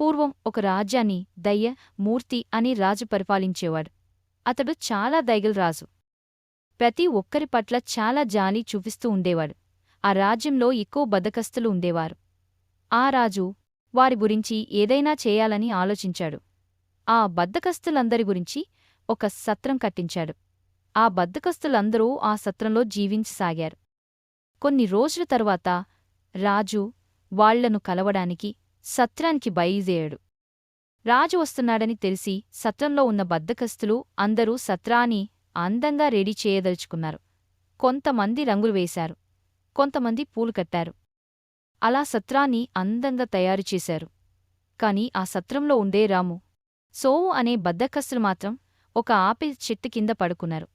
పూర్వం ఒక రాజ్యాన్ని దయ్య మూర్తి అని రాజు పరిపాలించేవాడు. అతడు చాలా దైగల రాజు. ప్రతి ఒక్కరి పట్ల చాలా జాలి చూపిస్తూ ఉండేవాడు. ఆ రాజ్యంలో ఎక్కువ బద్దకస్తులు ఉండేవారు. ఆ రాజు వారి గురించి ఏదైనా చేయాలని ఆలోచించాడు. ఆ బద్దకస్తులందరి గురించి ఒక సత్రం కట్టించాడు. ఆ బద్దకస్తులందరూ ఆ సత్రంలో జీవించసాగారు. కొన్ని రోజుల తరువాత రాజు వాళ్ళను కలవడానికి సత్రానికి బయలుదేరాడు. రాజు వస్తున్నాడని తెలిసి సత్రంలో ఉన్న బద్దకస్తులు అందరూ సత్రాన్ని అందంగా రెడీ చేయదలుచుకున్నారు. కొంతమంది రంగులు వేశారు. కొంతమంది పూలు కట్టారు. అలా సత్రాన్ని అందంగా తయారు చేశారు. కాని ఆ సత్రంలో ఉండే రాము సోవు అనే బద్దకస్తులు మాత్రం ఒక ఆపిల్ చెట్టు కింద పడుకున్నారు.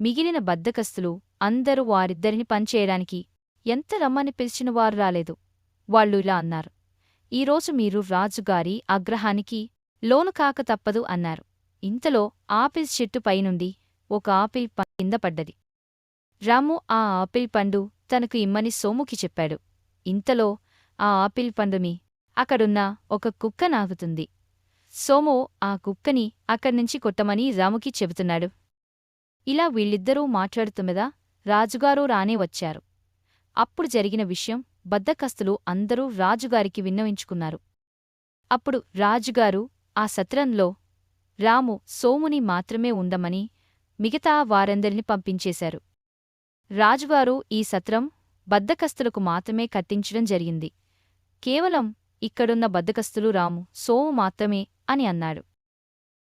మిగిలిన బద్దకస్తులు అందరూ వారిద్దరిని పనిచేయడానికి ఎంత రమ్మని పిలిచిన వారు రాలేదు. వాళ్ళు ఇలా అన్నారు. ఈరోజు మీరు రాజుగారి ఆగ్రహానికి లోను కాక తప్పదు అన్నారు. ఇంతలో ఆపిల్ చెట్టు పైనుండి ఒక ఆపిల్ పండు కింద పడ్డది. రాము ఆ ఆపిల్ పండు తనకు ఇమ్మని సోముకి చెప్పాడు. ఇంతలో ఆ ఆపిల్ పండుని అక్కడున్న ఒక కుక్క నాగుతుంది. సోము ఆ కుక్కని అక్కడ్నుంచి కొట్టమని రాముకి చెబుతున్నాడు. ఇలా వీళ్ళిద్దరూ మాట్లాడుతున్నదా రాజుగారు రానే వచ్చారు. అప్పుడు జరిగిన విషయం బద్దకస్తులు అందరూ రాజుగారికి విన్నవించుకున్నారు. అప్పుడు రాజుగారు ఆ సత్రంలో రాము సోముని మాత్రమే ఉండమని మిగతా వారందరిని పంపించేశారు. రాజుగారు ఈ సత్రం బద్దకస్తులకు మాత్రమే కట్టించడం జరిగింది. కేవలం ఇక్కడున్న బద్దకస్తులు రాము సోము మాత్రమే అని అన్నాడు.